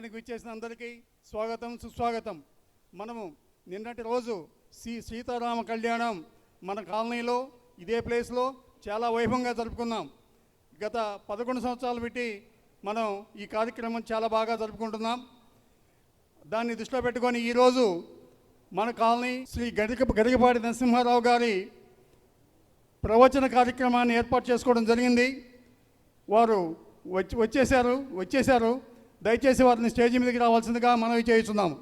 సమావేశానికి విచ్చేసిన అందరికీ స్వాగతం సుస్వాగతం. మనము నిన్నటి రోజు శ్రీ సీతారామ కళ్యాణం మన కాలనీలో ఇదే ప్లేస్లో చాలా వైభవంగా జరుపుకున్నాం. గత పదకొండు సంవత్సరాలు పెట్టి మనం ఈ కార్యక్రమం చాలా బాగా జరుపుకుంటున్నాం. దాన్ని దృష్టిలో పెట్టుకొని ఈరోజు మన కాలనీ శ్రీ గడిక గడికపాటి నరసింహారావు గారి ప్రవచన కార్యక్రమాన్ని ఏర్పాటు చేసుకోవడం జరిగింది. వారు వచ్చి వచ్చేసారు వచ్చేసారు దయచేసి వారిని స్టేజ్ మీదకి రావాల్సిందిగా మనవి చేస్తున్నాము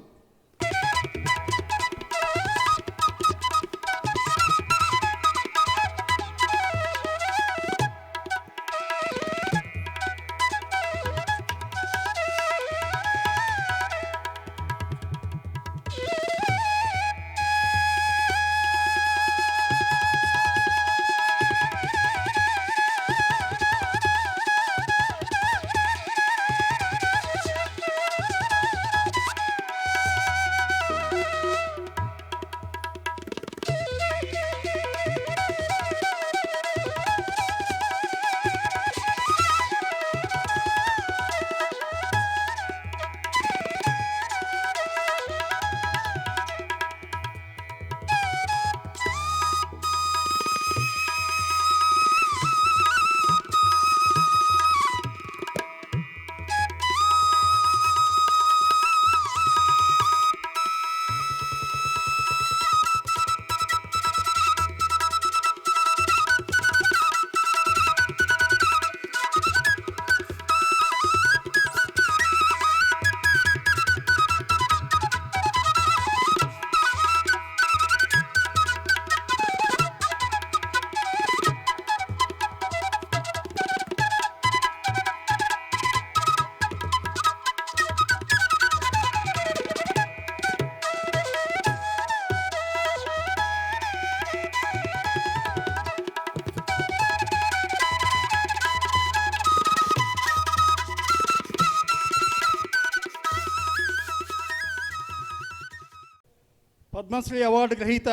పద్మశ్రీ అవార్డు గ్రహీత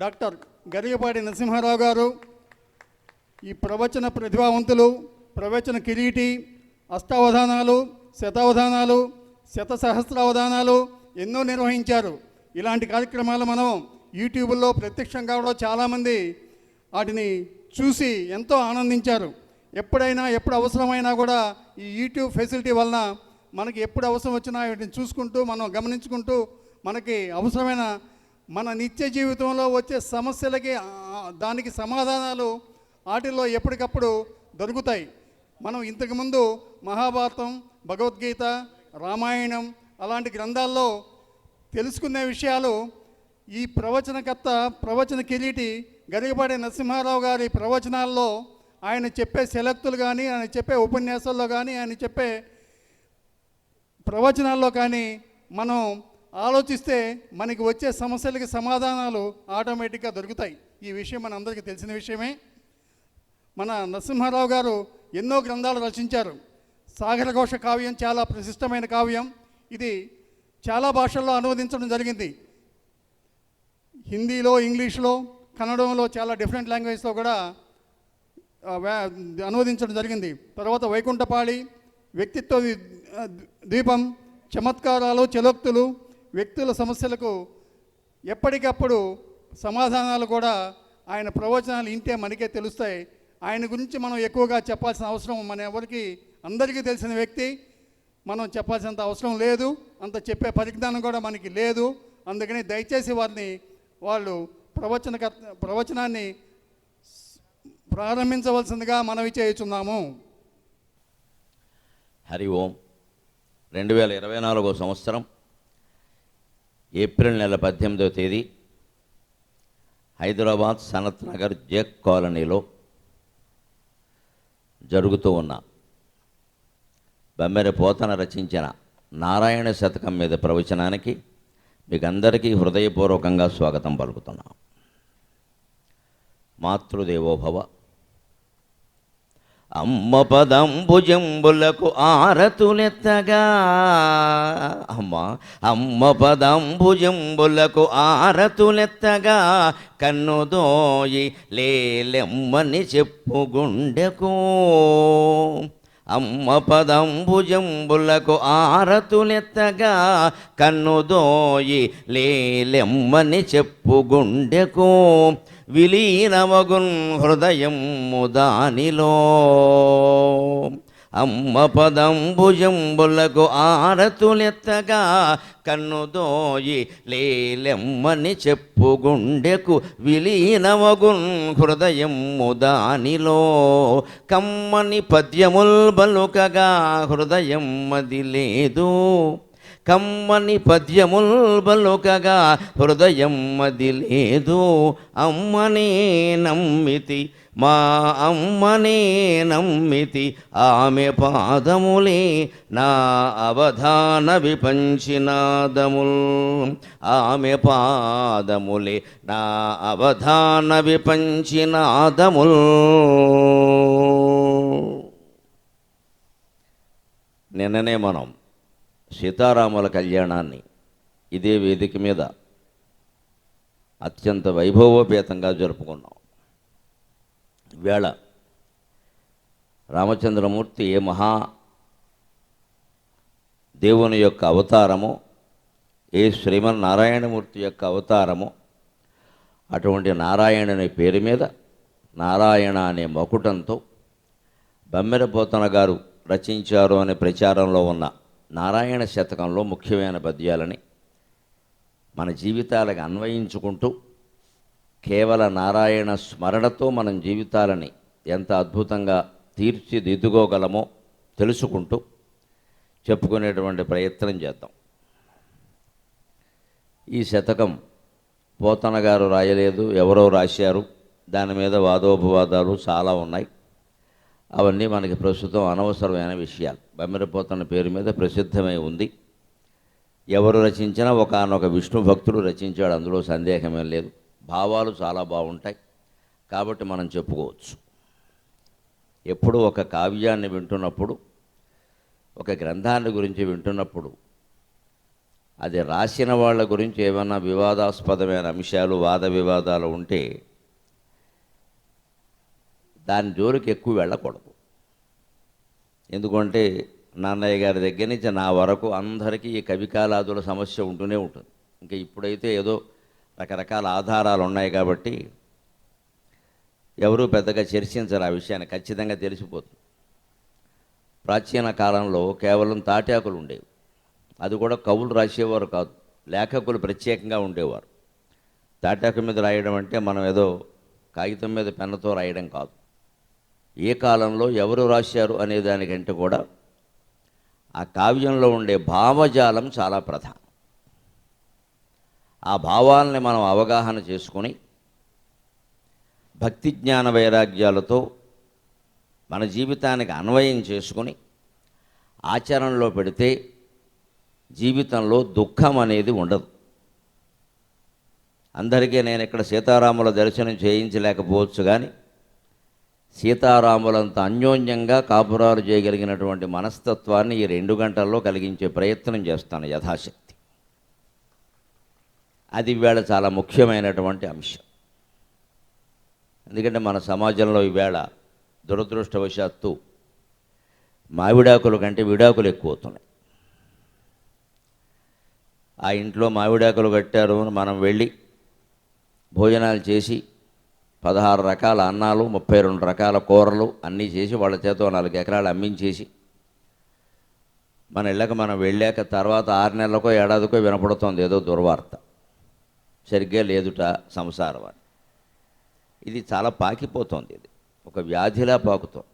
డాక్టర్ గరిగపాటి నరసింహారావు గారు ఈ ప్రవచన ప్రతిభావంతులు ప్రవచన కిరీటి అష్టావధానాలు శతావధానాలు శత సహస్రావధానాలు ఎన్నో నిర్వహించారు. ఇలాంటి కార్యక్రమాలు మనం యూట్యూబ్లో ప్రత్యక్షంగా కూడా చాలామంది వాటిని చూసి ఎంతో ఆనందించారు. ఎప్పుడైనా ఎప్పుడు అవసరమైనా కూడా ఈ యూట్యూబ్ ఫెసిలిటీ వలన మనకి ఎప్పుడు అవసరం వచ్చినా వీటిని చూసుకుంటూ మనం గమనించుకుంటూ మనకి అవసరమైన మన నిత్య జీవితంలో వచ్చే సమస్యలకి దానికి సమాధానాలు వాటిల్లో ఎప్పటికప్పుడు దొరుకుతాయి. మనం ఇంతకుముందు మహాభారతం భగవద్గీత రామాయణం అలాంటి గ్రంథాల్లో తెలుసుకునే విషయాలు ఈ ప్రవచనకర్త ప్రవచన కిరీటి గరిగపాటి నరసింహారావు గారి ప్రవచనాల్లో ఆయన చెప్పే సెలక్తులు కానీ ఆయన చెప్పే ఉపన్యాసాల్లో కానీ ఆయన చెప్పే ప్రవచనాల్లో కానీ మనం ఆలోచిస్తే మనకి వచ్చే సమస్యలకి సమాధానాలు ఆటోమేటిక్గా దొరుకుతాయి. ఈ విషయం మన అందరికీ తెలిసిన విషయమే. మన నరసింహారావు గారు ఎన్నో గ్రంథాలు రచించారు. సాగరఘోష కావ్యం చాలా ప్రశిష్టమైన కావ్యం. ఇది చాలా భాషల్లో అనువదించడం జరిగింది. హిందీలో ఇంగ్లీష్లో కన్నడంలో చాలా డిఫరెంట్ లాంగ్వేజ్లో కూడా అనువదించడం జరిగింది. తర్వాత వైకుంఠపాళి వ్యక్తిత్వ ద్వీపం చమత్కారాలు చలోక్తులు వ్యక్తుల సమస్యలకు ఎప్పటికప్పుడు సమాధానాలు కూడా ఆయన ప్రవచనాలు ఇంటే మనకే తెలుస్తాయి. ఆయన గురించి మనం ఎక్కువగా చెప్పాల్సిన అవసరం మన ఎవరికి? అందరికీ తెలిసిన వ్యక్తి. మనం చెప్పాల్సినంత అవసరం లేదు. అంత చెప్పే పరిజ్ఞానం కూడా మనకి లేదు. అందుకని దయచేసి వారిని వాళ్ళు ప్రవచన ప్రవచనాన్ని ప్రారంభించవలసిందిగా మనవి చేయుచున్నాము. హరి ఓం. రెండు వేల ఇరవై నాలుగో సంవత్సరం ఏప్రిల్ నెల పద్దెనిమిదవ తేదీ హైదరాబాద్ సనత్ నగర్ జేక్ కాలనీలో జరుగుతూ ఉన్న బమ్మెర పోతన రచించిన నారాయణ శతకం మీద ప్రవచనానికి మీకు అందరికీ హృదయపూర్వకంగా స్వాగతం పలుకుతున్నాం. మాతృదేవోభవ అమ్మ పదంబుజంబులకు ఆరతులెత్తగా. అమ్మ అమ్మ పదంబుజంబులకు ఆరతులెత్తగా. కన్నుదోయి లేలెమ్మని చెప్పు గుండెకు అమ్మ పదంబుజంబులకు ఆరతులెత్తగా. కన్నుదోయి లేలెమ్మని చెప్పు గుండెకు విలీనమగున్ హృదయము దానిలో అమ్మ పదంబుజంబులకు ఆరతులెత్తగా కన్నుదోయి లేలెమ్మని చెప్పు గుండెకు విలీనమగున్ హృదయము దానిలో కమ్మని పద్యముల్ బలుకగా హృదయం మది లేదు. కమ్మని పద్యముల్ బలుకగా హృదయం మది లేదు. అమ్మనే నమ్మితి మా అమ్మనే నమ్మితి ఆమె పాదములే నా అవధాన విపంచినాదముల్. ఆమె పాదములే నా అవధాన విపంచినాదముల్. నిన్ననే మనం సీతారాముల కళ్యాణాన్ని ఇదే వేదిక మీద అత్యంత వైభవోపేతంగా జరుపుకున్నాం. వేళ రామచంద్రమూర్తి ఏ మహా దేవుని యొక్క అవతారము ఏ శ్రీమన్నారాయణమూర్తి యొక్క అవతారము అటువంటి నారాయణుని పేరు మీద నారాయణ అనే మకుటంతో బమ్మెరపోతన గారు రచించారు అనే ప్రచారంలో ఉన్న నారాయణ శతకంలో ముఖ్యమైన పద్యాలని మన జీవితాలకు అన్వయించుకుంటూ కేవల నారాయణ స్మరణతో మనం జీవితాలని ఎంత అద్భుతంగా తీర్చిదిద్దుకోగలమో తెలుసుకుంటూ చెప్పుకునేటువంటి ప్రయత్నం చేద్దాం. ఈ శతకం పోతన గారు రాయలేదు ఎవరో రాశారు. దాని మీద వాదోపవాదాలు చాలా ఉన్నాయి. అవన్నీ మనకి ప్రస్తుతం అనవసరమైన విషయాలు. బమ్మిరపోతన్న పేరు మీద ప్రసిద్ధమై ఉంది. ఎవరు రచించినా ఒకనొక విష్ణు భక్తుడు రచించాడు అందులో సందేహమే లేదు. భావాలు చాలా బాగుంటాయి. కాబట్టి మనం చెప్పుకోవచ్చు. ఎప్పుడు ఒక కావ్యాన్ని వింటున్నప్పుడు ఒక గ్రంథాన్ని గురించి వింటున్నప్పుడు అది రాసిన వాళ్ళ గురించి ఏమైనా వివాదాస్పదమైన అంశాలు వాద వివాదాలు ఉంటే దాని జోలికి ఎక్కువ వెళ్ళకూడదు. ఎందుకంటే నాన్నయ్య గారి దగ్గర నుంచి నా వరకు అందరికీ ఈ కవికాలాదుల సమస్య ఉంటూనే ఉంటుంది. ఇంకా ఇప్పుడైతే ఏదో రకరకాల ఆధారాలు ఉన్నాయి కాబట్టి ఎవరూ పెద్దగా చర్చించరు ఆ విషయాన్ని ఖచ్చితంగా తెలిసిపోతుంది. ప్రాచీన కాలంలో కేవలం తాటాకులు ఉండేవి. అది కూడా కవులు రాసేవారు కాదు లేఖకులు ప్రత్యేకంగా ఉండేవారు. తాటాకు మీద రాయడం అంటే మనం ఏదో కాగితం మీద పెన్నతో రాయడం కాదు. ఏ కాలంలో ఎవరు రాశారు అనే దానికంటే కూడా ఆ కావ్యంలో ఉండే భావజాలం చాలా ప్రధానం. ఆ భావాలని మనం అవగాహన చేసుకొని భక్తి జ్ఞాన వైరాగ్యాలతో మన జీవితానికి అన్వయం చేసుకుని ఆచరణలో పెడితే జీవితంలో దుఃఖం అనేది ఉండదు. అందరికీ నేను ఇక్కడ సీతారాముల దర్శనం చేయించలేకపోవచ్చు కానీ సీతారాములంత అన్యోన్యంగా కాపురాలు చేయగలిగినటువంటి మనస్తత్వాన్ని ఈ రెండు గంటల్లో కలిగించే ప్రయత్నం చేస్తాను యథాశక్తి. అది ఈవేళ చాలా ముఖ్యమైనటువంటి అంశం. ఎందుకంటే మన సమాజంలో ఈవేళ దురదృష్టవశాత్తు మావిడాకుల కంటే విడాకులు ఎక్కువ అవుతున్నాయి ఆ ఇంట్లో మావిడాకులు కట్టారు మనం వెళ్ళి భోజనాలు చేసి పదహారు రకాల అన్నాలు ముప్పై రెండు రకాల కూరలు అన్నీ చేసి వాళ్ళ చేత నాలుగు ఎకరాలు అమ్మించేసి మన ఇళ్ళకి మనం వెళ్ళాక తర్వాత ఆరు నెలలకో ఏడాదికో వినపడుతోంది ఏదో దుర్వార్త. సరిగ్గా లేదుట సంసారం అని. ఇది చాలా పాకిపోతుంది ఇది. ఒక వ్యాధిలా పాకుతోంది.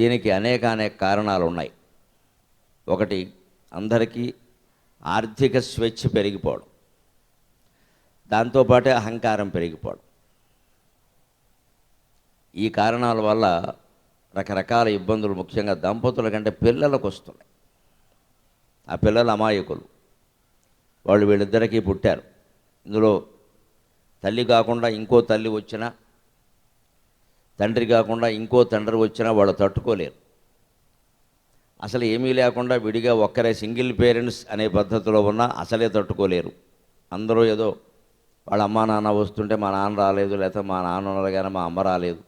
దీనికి అనేక అనేక కారణాలు ఉన్నాయి. ఒకటి అందరికీ ఆర్థిక స్వేచ్ఛ పెరిగిపోవడం. దాంతోపాటే అహంకారం పెరిగిపోవడం. ఈ కారణాల వల్ల రకరకాల ఇబ్బందులు ముఖ్యంగా దంపతుల కంటే పిల్లలకు వస్తున్నాయి. ఆ పిల్లలు అమాయకులు. వాళ్ళు వీళ్ళిద్దరికీ పుట్టారు. ఇందులో తల్లి కాకుండా ఇంకో తల్లి వచ్చినా తండ్రి కాకుండా ఇంకో తండ్రి వచ్చినా వాళ్ళు తట్టుకోలేరు. అసలు ఏమీ లేకుండా విడిగా ఒక్కరే సింగిల్ పేరెంట్స్ అనే పద్ధతిలో ఉన్నా అసలే తట్టుకోలేరు. అందరూ ఏదో వాళ్ళ అమ్మా నాన్న వస్తుంటే మా నాన్న రాలేదు లేకపోతే మా నాన్న ఉన్నారు కానీ మా అమ్మ రాలేదు.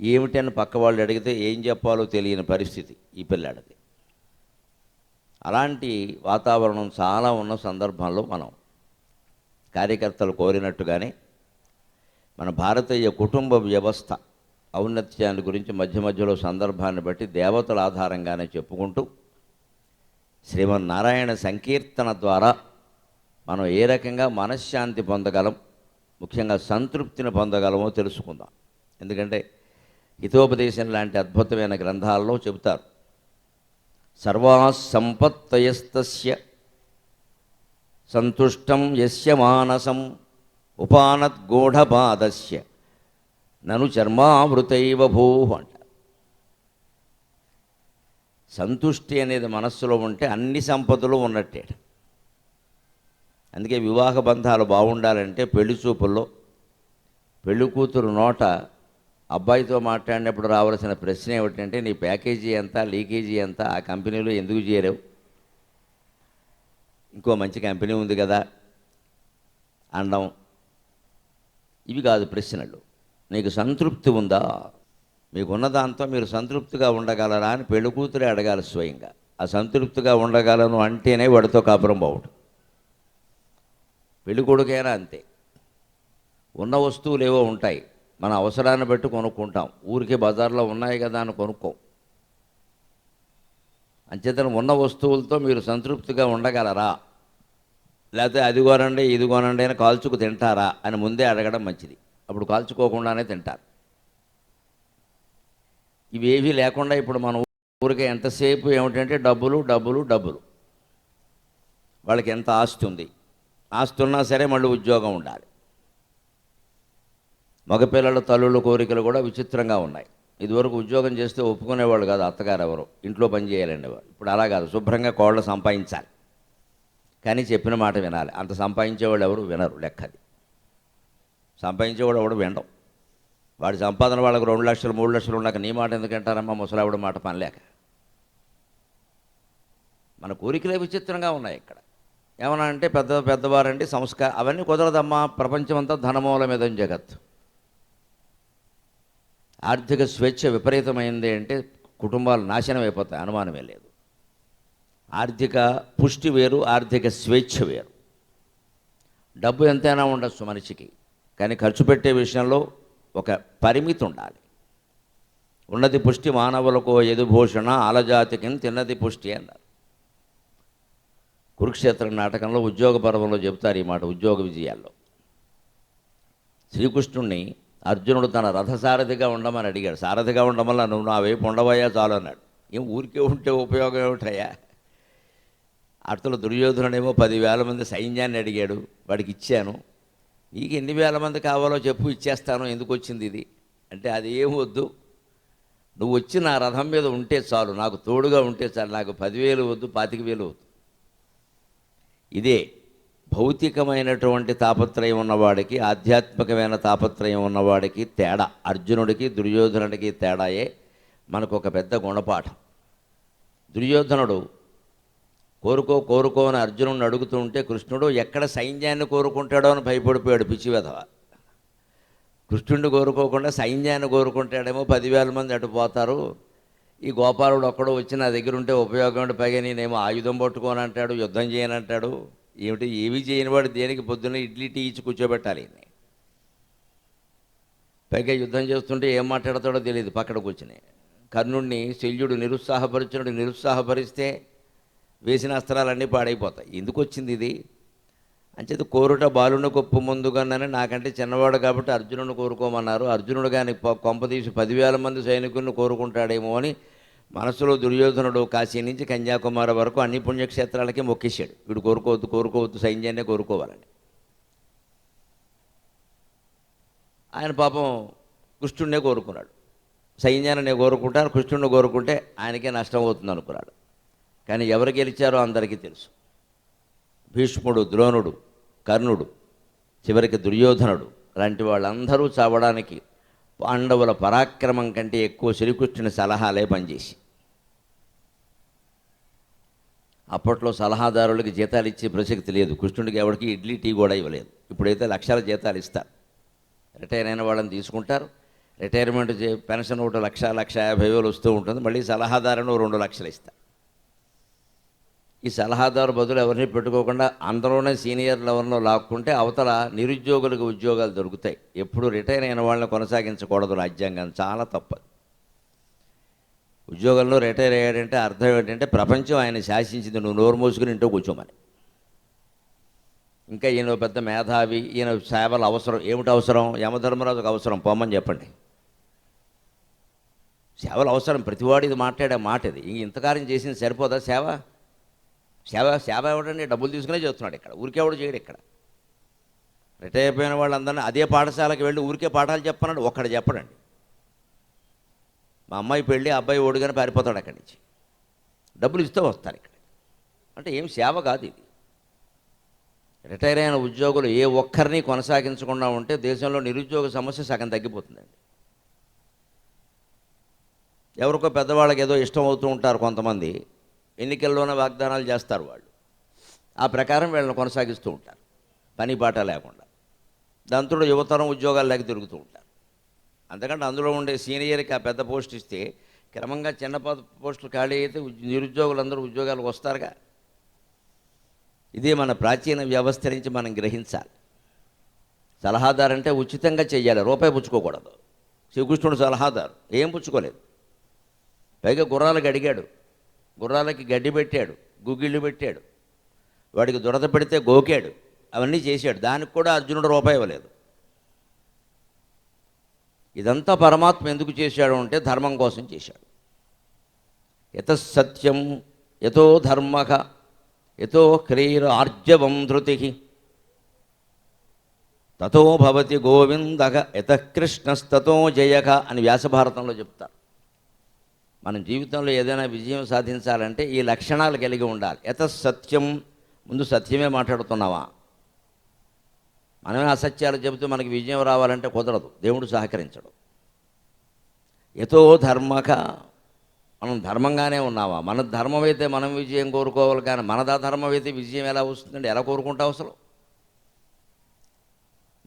ఏమిటని పక్క వాళ్ళు అడిగితే ఏం చెప్పాలో తెలియని పరిస్థితి ఈ పిల్లాడిది. అలాంటి వాతావరణం చాలా ఉన్న సందర్భంలో మనం కార్యకర్తలు కోరినట్టుగానే మన భారతీయ కుటుంబ వ్యవస్థ ఔన్నత్యాన్ని గురించి మధ్య మధ్యలో సందర్భాన్ని బట్టి దేవతల ఆధారంగానే చెప్పుకుంటూ శ్రీమన్నారాయణ సంకీర్తన ద్వారా మనం ఏ రకంగా మనశ్శాంతి పొందగలం ముఖ్యంగా సంతృప్తిని పొందగలమో తెలుసుకుందాం. ఎందుకంటే హితోపదేశం లాంటి అద్భుతమైన గ్రంథాల్లో చెబుతారు. సర్వాసంపత్తయస్తస్య సంతుష్టం యస్య మానసం ఉపానద్గూఢపాదస్య నను చర్మావృతైవ భూ అంట. సంతుష్టి అనేది మనస్సులో ఉంటే అన్ని సంపదలు ఉన్నట్టే. అందుకే వివాహ బంధాలు బాగుండాలంటే పెళ్ళి చూపుల్లో పెళ్ళి కూతురు నోట అబ్బాయితో మాట్లాడినప్పుడు రావాల్సిన ప్రశ్న ఏమిటంటే నీ ప్యాకేజీ ఎంత? లీకేజీ ఎంత? ఆ కంపెనీలో ఎందుకు చేరావు? ఇంకో మంచి కంపెనీ ఉంది కదా అనడం. ఇవి కాదు ప్రశ్నలు. నీకు సంతృప్తి ఉందా? మీకున్న దాంతో మీరు సంతృప్తిగా ఉండగలరా? అని పెళ్ళి కూతురే అడగాలి స్వయంగా. ఆ సంతృప్తిగా ఉండగలను అంటేనే వాడితో కాపురం బాగుంటుంది పెళ్ళి కొడుకైనా అంతే. ఉన్న వస్తువులు ఏవో ఉంటాయి. మన అవసరాన్ని బట్టి కొనుక్కుంటాం. ఊరికే బజార్లో ఉన్నాయి కదా అని కొనుక్కో. అంచేతన ఉన్న వస్తువులతో మీరు సంతృప్తిగా ఉండగలరా? లేకపోతే అది కొనండి ఇది కొనండి అని కాల్చుకు తింటారా అని ముందే అడగడం మంచిది. అప్పుడు కాల్చుకోకుండానే తింటారు. ఇవేవీ లేకుండా ఇప్పుడు మన ఊరికే ఎంతసేపు ఏమిటంటే డబ్బులు డబ్బులు డబ్బులు. వాళ్ళకి ఎంత ఆస్తి ఉంది. ఆస్తి ఉన్నా సరే మళ్ళీ ఉద్యోగం ఉండాలి. మగపిల్లల తల్లుల కోరికలు కూడా విచిత్రంగా ఉన్నాయి. ఇదివరకు ఉద్యోగం చేస్తే ఒప్పుకునేవాళ్ళు కాదు అత్తగారు ఎవరు ఇంట్లో పని చేయాలండి వారు ఇప్పుడు అలా కాదు. శుభ్రంగా కోళ్ళ సంపాదించాలి. కానీ చెప్పిన మాట వినాలి. అంత సంపాదించేవాళ్ళు ఎవరు వినరు లెక్కది. సంపాదించేవాడు ఎవడు వినడం. వాడి సంపాదన వాళ్ళకి రెండు లక్షలు మూడు లక్షలు ఉన్నాక నీ మాట ఎందుకంటారమ్మా? ముసలావిడ మాట పనిలేక. మన కోరికలే విచిత్రంగా ఉన్నాయి ఇక్కడ. ఏమన్నా అంటే పెద్ద పెద్దవారండి సంస్కారం అవన్నీ కుదరదమ్మా. ప్రపంచం అంతా మీద జగత్తు. ఆర్థిక స్వేచ్ఛ విపరీతమైంది అంటే కుటుంబాలు నాశనం అయిపోతాయి అనుమానమే లేదు. ఆర్థిక పుష్టి వేరు ఆర్థిక స్వేచ్ఛ వేరు. డబ్బు ఎంతైనా ఉండొచ్చు మనిషికి కానీ ఖర్చు పెట్టే విషయంలో ఒక పరిమితి ఉండాలి. ఉన్నది పుష్టి మానవులకు ఎదుభూషణ ఆలజాతికి తిన్నది పుష్టి అన్నారు. కురుక్షేత్ర నాటకంలో ఉద్యోగ పర్వంలో చెబుతారు ఈ మాట ఉద్యోగ విజయాల్లో. శ్రీకృష్ణుణ్ణి అర్జునుడు తన రథసారథిగా ఉండమని అడిగాడు. సారథిగా ఉండమల్ల నువ్వు నా వైపు ఉండబోయా చాలు అన్నాడు. ఏం ఊరికే ఉంటే ఉపయోగం ఏమిటయ్యా అతలు దుర్యోధనుడేమో పదివేల మంది సైన్యాన్ని అడిగాడు. వాడికి ఇచ్చాను. నీకు ఎన్ని వేల మంది కావాలో చెప్పు ఇచ్చేస్తాను. ఎందుకు వచ్చింది ఇది? అంటే అది ఏం వద్దు. నువ్వు వచ్చి నా రథం మీద ఉంటే చాలు. నాకు తోడుగా ఉంటే చాలు. నాకు పదివేలు వద్దు పాతిక వేలు వద్దు. ఇదే భౌతికమైనటువంటి తాపత్రయం ఉన్నవాడికి ఆధ్యాత్మికమైన తాపత్రయం ఉన్నవాడికి తేడా. అర్జునుడికి దుర్యోధనుడికి తేడాయే మనకు ఒక పెద్ద గుణపాఠం. దుర్యోధనుడు కోరుకో కోరుకో అని అర్జునుడిని అడుగుతూ ఉంటే కృష్ణుడు ఎక్కడ సైన్యాన్ని కోరుకుంటాడో అని భయపడిపోయాడు పిచ్చివెధవ కృష్ణుడిని కోరుకోకుండా సైన్యాన్ని కోరుకుంటాడేమో పదివేల మంది అటు పోతారు. ఈ గోపాలుడు ఒక్కడో వచ్చి నా దగ్గర ఉంటే ఉపయోగం పైగా నేనేమో ఆయుధం పట్టుకోని అంటాడు యుద్ధం చేయనంటాడు. ఏమిటి? ఏవి చేయనివాడు దేనికి? పొద్దున్న ఇడ్లీ టీ ఇచ్చి కూర్చోబెట్టాలి. పైగా యుద్ధం చేస్తుంటే ఏం మాట్లాడతాడో తెలియదు పక్కన కూర్చుని. కర్ణుడిని శల్యుడు నిరుత్సాహపరిచునుడు నిరుత్సాహపరిస్తే వేసిన అస్త్రాలన్నీ పాడైపోతాయి. ఎందుకు వచ్చింది ఇది? అంచేది కోరుట బాలుని గొప్ప ముందుగానే నాకంటే చిన్నవాడు కాబట్టి అర్జునుడు కోరుకోమన్నారు. అర్జునుడు కానీ కొంప తీసి పదివేల మంది సైనికులను కోరుకుంటాడేమో అని మనసులో దుర్యోధనుడు కాశీ నుంచి కన్యాకుమారి వరకు అన్ని పుణ్యక్షేత్రాలకి మొక్కేశాడు. వీడు కోరుకోవద్దు కోరుకోవద్దు సైన్యాన్ని కోరుకోవాలని. ఆయన పాపం కృష్ణుడినే కోరుకున్నాడు. సైన్యాన్ని నేను కోరుకుంటాను కృష్ణుడిని కోరుకుంటే ఆయనకే నష్టం అవుతుంది అనుకున్నాడు. కానీ ఎవరు గెలిచారో అందరికీ తెలుసు. భీష్ముడు ద్రోణుడు కర్ణుడు చివరికి దుర్యోధనుడు లాంటి వాళ్ళందరూ చావడానికి పాండవుల పరాక్రమం కంటే ఎక్కువ శ్రీకృష్ణుని సలహాలే పనిచేసి. అప్పట్లో సలహాదారులకి జీతాలు ఇచ్చే ప్రసక్తి లేదు. కృష్ణుడికి ఎవరికి ఇడ్లీ టీ కూడా ఇవ్వలేదు. ఇప్పుడైతే లక్షల జీతాలు ఇస్తారు. రిటైర్ అయిన వాళ్ళని తీసుకుంటారు. రిటైర్మెంట్ చే- పెన్షన్ ఒకటి లక్ష లక్ష యాభై వేలు వస్తూ ఉంటుంది. మళ్ళీ సలహాదారుని రెండు లక్షలు ఇస్తారు. ఈ సలహాదారు బదులు ఎవరిని పెట్టుకోకుండా అందరూనే సీనియర్ లెవెల్లో లాక్కుంటే అవతల నిరుద్యోగులకు ఉద్యోగాలు దొరుకుతాయి. ఎప్పుడు రిటైర్ అయిన వాళ్ళని కొనసాగించకూడదు రాజ్యాంగం. చాలా తప్పదు. ఉద్యోగంలో రిటైర్ అయ్యాడంటే అర్థం ఏంటంటే ప్రపంచం ఆయన శాసించింది. నువ్వు నోరు మూసుకుని ఇంట్లో కూర్చోమని ఇంకా ఈయన పెద్ద మేధావి ఈయన సేవలు అవసరం. ఏమిటి అవసరం? యమధర్మరాజుకు అవసరం. పొమ్మని చెప్పండి. సేవలు అవసరం. ప్రతివాడు ఇది మాట్లాడే మాట ఇది ఇంతకారం చేసింది సరిపోదా సేవ? సేవ సేవ ఎవడండి? డబ్బులు తీసుకునే చేస్తున్నాడు ఇక్కడ. ఊరికే ఎవడు చేయడు ఇక్కడ. రిటైర్ అయిపోయిన వాళ్ళందరినీ అదే పాఠశాలకు వెళ్ళి ఊరికే పాఠాలు చెప్పనండి ఒక్కడ చెప్పడండి. మా అమ్మాయి పెళ్ళి అబ్బాయి ఓడిగానే పారిపోతాడు అక్కడి నుంచి. డబ్బులు ఇస్తూ వస్తారు ఇక్కడ. అంటే ఏం సేవ కాదు ఇది. రిటైర్ అయిన ఉద్యోగులు ఏ ఒక్కరిని కొనసాగించకుండా ఉంటే దేశంలో నిరుద్యోగ సమస్య సగం తగ్గిపోతుందండి. ఎవరికో పెద్దవాళ్ళకి ఏదో ఇష్టం అవుతూ ఉంటారు కొంతమంది. ఎన్నికల్లోనే వాగ్దానాలు చేస్తారు వాళ్ళు. ఆ ప్రకారం వీళ్ళని కొనసాగిస్తూ ఉంటారు. పని పాట లేకుండా. దాంతో యువతరం ఉద్యోగాలు లేక తిరుగుతూ ఉంటారు. అంతకంటే అందులో ఉండే సీనియర్కి ఆ పెద్ద పోస్ట్ ఇస్తే క్రమంగా చిన్న పోస్టులు ఖాళీ అయితే నిరుద్యోగులందరూ ఉద్యోగాలు వస్తారుగా. ఇదే మన ప్రాచీన వ్యవస్థ నుంచి మనం గ్రహించాలి. సలహాదారు అంటే ఉచితంగా చేయాలి రూపాయి పుచ్చుకోకూడదు. శ్రీకృష్ణుడు సలహాదారు. ఏం పుచ్చుకోలేదు. పైగా గుర్రాలకు అడిగాడు గుర్రాలకి గడ్డి పెట్టాడు గుగ్గిళ్ళు పెట్టాడు. వాడికి దురద పెడితే గోకాడు. అవన్నీ చేశాడు. దానికి కూడా అర్జునుడు రూపాయి ఇవ్వలేదు. ఇదంతా పరమాత్మ ఎందుకు చేశాడు అంటే ధర్మం కోసం చేశాడు. యత సత్యం యతో ధర్మ యతో హ్రీర ఆర్జవం ధృతి. తతో భవతి గోవిందక యత కృష్ణస్తతో జయక అని వ్యాసభారతంలో చెప్తారు. మనం జీవితంలో ఏదైనా విజయం సాధించాలంటే ఈ లక్షణాలు కలిగి ఉండాలి. యత సత్యం? ముందు సత్యమే మాట్లాడుతున్నావా? మనమే అసత్యాలు చెబుతూ మనకి విజయం రావాలంటే కుదరదు. దేవుడు సహకరించడు. ఎతో ధర్మక? మనం ధర్మంగానే ఉన్నావా? మన ధర్మం అయితే మనం విజయం కోరుకోవాలి కానీ మనదా ధర్మం అయితే విజయం ఎలా వస్తుందండి? ఎలా కోరుకుంటావు అసలు?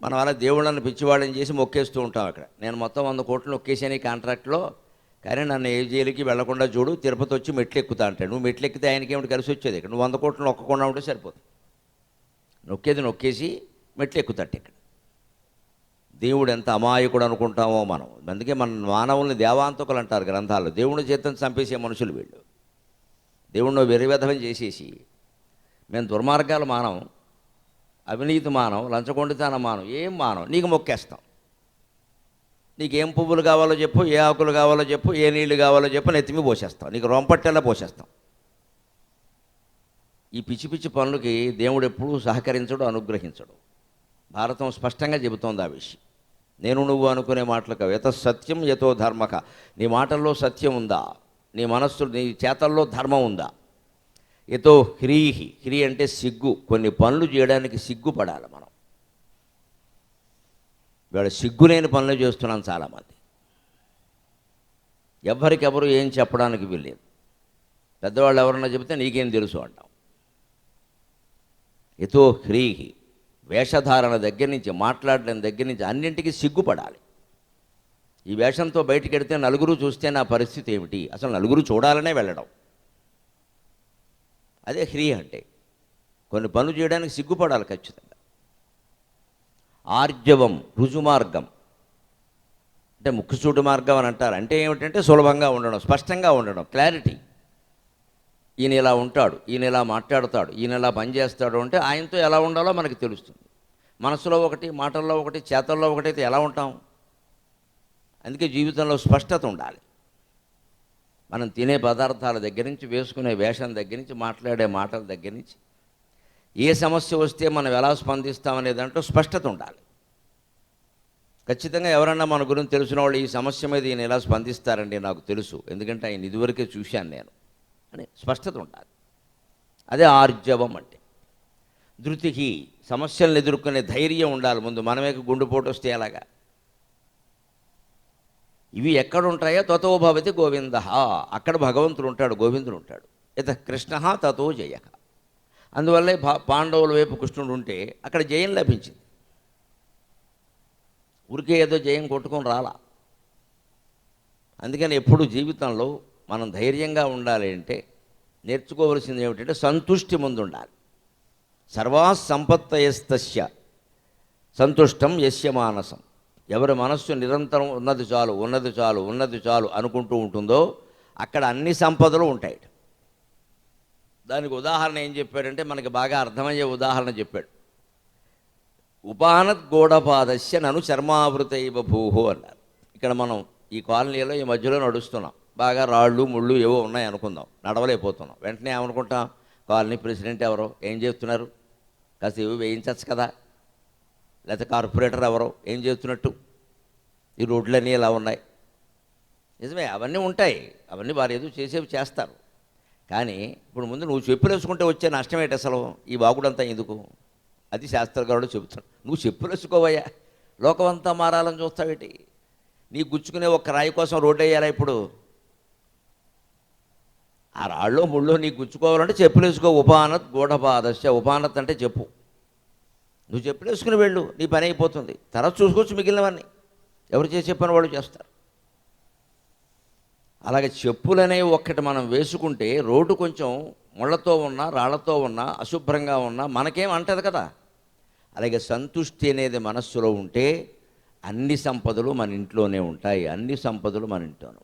మనం అలా దేవుళ్ళని పిచ్చివాళ్ళని చేసి మొక్కేస్తూ ఉంటాం అక్కడ. నేను మొత్తం వంద కోట్లు నొక్కేసాను ఈ కాంట్రాక్ట్లో. కానీ నన్ను ఏ జైలుకి వెళ్ళకుండా చూడు తిరుపతి వచ్చి మెట్లు ఎక్కుతా అంటాడు. నువ్వు మెట్లు ఎక్కితే ఆయనకి ఏమిటి కలిసి వచ్చేది? ఇక్కడ నువ్వు వంద కోట్లు నొక్కకుండా ఉంటే సరిపోతుంది నొక్కేది నొక్కేసి మెట్లు ఎక్కుతాడు ఇక్కడ. దేవుడు ఎంత అమాయకుడు అనుకుంటామో మనం. అందుకే మన మానవుల్ని దేవాంతకులు అంటారు గ్రంథాలు. దేవుని చేతను చంపేసే మనుషులు వీళ్ళు. దేవుడిని వెరివెధవం చేసేసి మేము దుర్మార్గాలు మానం అవినీతి మానం లంచగొండితనం మానం ఏం మానం నీకు మొక్కేస్తాం. నీకు ఏం పువ్వులు కావాలో చెప్పు ఏ ఆకులు కావాలో చెప్పు ఏ నీళ్ళు కావాలో చెప్పు నెత్తిమి పోసేస్తాం. నీకు రొంపట్టెలా పోసేస్తాం. ఈ పిచ్చి పిచ్చి పనులకి దేవుడు ఎప్పుడూ సహకరించడు అనుగ్రహించడు. భారతం స్పష్టంగా చెబుతోంది ఆ విషయం. నేను నువ్వు అనుకునే మాటలకు యత సత్యం యతో ధర్మక. నీ మాటల్లో సత్యం ఉందా? నీ మనస్సు నీ చేతల్లో ధర్మం ఉందా? యతో హ్రీహి. హ్రీ అంటే సిగ్గు. కొన్ని పనులు చేయడానికి సిగ్గుపడాలి మనం. ఇవాళ సిగ్గులేని పనులు చేస్తున్నాం చాలామంది. ఎవరికెవరు ఏం చెప్పడానికి వీల్లేదు. పెద్దవాళ్ళు ఎవరన్నా చెబితే నీకేం తెలుసు అంటాం. ఎతో హ్రీహి వేషధారణ దగ్గర నుంచి మాట్లాడడం దగ్గర నుంచి అన్నింటికి సిగ్గుపడాలి. ఈ వేషంతో బయటికి వెడితే నలుగురు చూస్తే నా పరిస్థితి ఏమిటి? అసలు నలుగురు చూడాలనే వెళ్ళడం. అదే హ్రీ అంటే. కొన్ని పనులు చేయడానికి సిగ్గుపడాలి ఖచ్చితంగా. ఆర్జవం రుజుమార్గం. అంటే ముక్కుసూటి మార్గం అని అంటారు. అంటే ఏమిటంటే సులభంగా ఉండడం స్పష్టంగా ఉండడం క్లారిటీ ఈయన ఇలా ఉంటాడు ఈయన ఇలా మాట్లాడతాడు ఈయన ఇలా పనిచేస్తాడు అంటే ఆయనతో ఎలా ఉండాలో మనకు తెలుస్తుంది. మనసులో ఒకటి మాటల్లో ఒకటి చేతల్లో ఒకటి అయితే ఎలా ఉంటాం? అందుకే జీవితంలో స్పష్టత ఉండాలి. మనం తినే పదార్థాల దగ్గర నుంచి వేసుకునే వేషం దగ్గర నుంచి మాట్లాడే మాటల దగ్గర నుంచి ఏ సమస్య వస్తే మనం ఎలా స్పందిస్తామనే దాంట్లో స్పష్టత ఉండాలి. ఖచ్చితంగా ఎవరన్నా మన గురించి తెలిసిన వాళ్ళు ఈ సమస్య మీద ఈయన ఎలా స్పందిస్తారండి నాకు తెలుసు. ఎందుకంటే ఆయన ఇదివరకే చూశాను నేను. అని స్పష్టత ఉండాలి. అదే ఆర్జవం అంటే. ధృతికి సమస్యలను ఎదుర్కొనే ధైర్యం ఉండాలి ముందు. మనమే గుండెపోటు వస్తే ఎలాగా? ఇవి ఎక్కడ ఉంటాయో తతో భవతి గోవింద. అక్కడ భగవంతుడు ఉంటాడు గోవిందుడు ఉంటాడు. ఇత కృష్ణ తతో జయ. అందువల్లే పాండవుల వైపు కృష్ణుడు ఉంటే అక్కడ జయం లభించింది. ఊరికే ఏదో జయం కొట్టుకొని రాలా. అందుకని ఎప్పుడు జీవితంలో మనం ధైర్యంగా ఉండాలి అంటే నేర్చుకోవలసింది ఏమిటంటే సంతుష్టి ముందు ఉండాలి సర్వా సంపత్తయస్తస్య సంతుష్టం యస్య మానసం. ఎవరి మనస్సు నిరంతరం ఉన్నది చాలు ఉన్నది చాలు ఉన్నది చాలు అనుకుంటూ ఉంటుందో అక్కడ అన్ని సంపదలు ఉంటాయి దానికి ఉదాహరణ ఏం చెప్పాడంటే మనకి బాగా అర్థమయ్యే ఉదాహరణ చెప్పాడు. ఉపానత్ గోడపాదస్య నను చర్మావృతైవ భూహో అన్నారు. ఇక్కడ మనం ఈ కాలనీలో ఈ మధ్యలో నడుస్తున్నాం. బాగా రాళ్ళు ముళ్ళు ఏవో ఉన్నాయి అనుకుందాం. నడవలేకపోతున్నాం. వెంటనే ఏమనుకుంటాం? కాలనీ ప్రెసిడెంట్ ఎవరో? ఏం చేస్తున్నారు? కాస్త ఇవి వేయించచ్చు కదా. లేకపోతే కార్పొరేటర్ ఎవరో? ఏం చేస్తున్నట్టు? ఈ రోడ్లన్నీ ఇలా ఉన్నాయి? నిజమే అవన్నీ ఉంటాయి. అవన్నీ వారు ఏదో చేసేవి చేస్తారు. కానీ ఇప్పుడు ముందు నువ్వు చెప్పులేసుకుంటే వచ్చే నష్టం ఏంటి అసలు? ఈ బాగుడంతా ఎందుకు? అది శాస్త్రకారుడు చెబుతాడు నువ్వు చెప్పులేసుకోవయ్యా. లోకమంతా మారాలని చూస్తావేటి? నీ గుచ్చుకునే ఒక్క రాయి కోసం రోడ్డు వేయాలా ఇప్పుడు? ఆ రాళ్ళు ముళ్ళో నీకు గుచ్చుకోవాలంటే చెప్పులు వేసుకో ఉపానత్ గూఢపాదస్య ఉపానత్ అంటే చెప్పు. నువ్వు చెప్పులేసుకుని వెళ్ళు. నీ పని అయిపోతుంది. తర్వాత చూసుకోవచ్చు మిగిలినవన్నీ. ఎవరు చేసే పని వాళ్ళు చేస్తారు. అలాగే చెప్పులనేవి ఒక్కటి మనం వేసుకుంటే రోడ్డు కొంచెం ముళ్ళతో ఉన్నా రాళ్ళతో ఉన్నా అశుభ్రంగా ఉన్నా మనకేం అంటది కదా. అలాగే సంతుష్టి అనేది మనస్సులో ఉంటే అన్ని సంపదలు మన ఇంట్లోనే ఉంటాయి అన్ని సంపదలు మన ఇంట్లోనే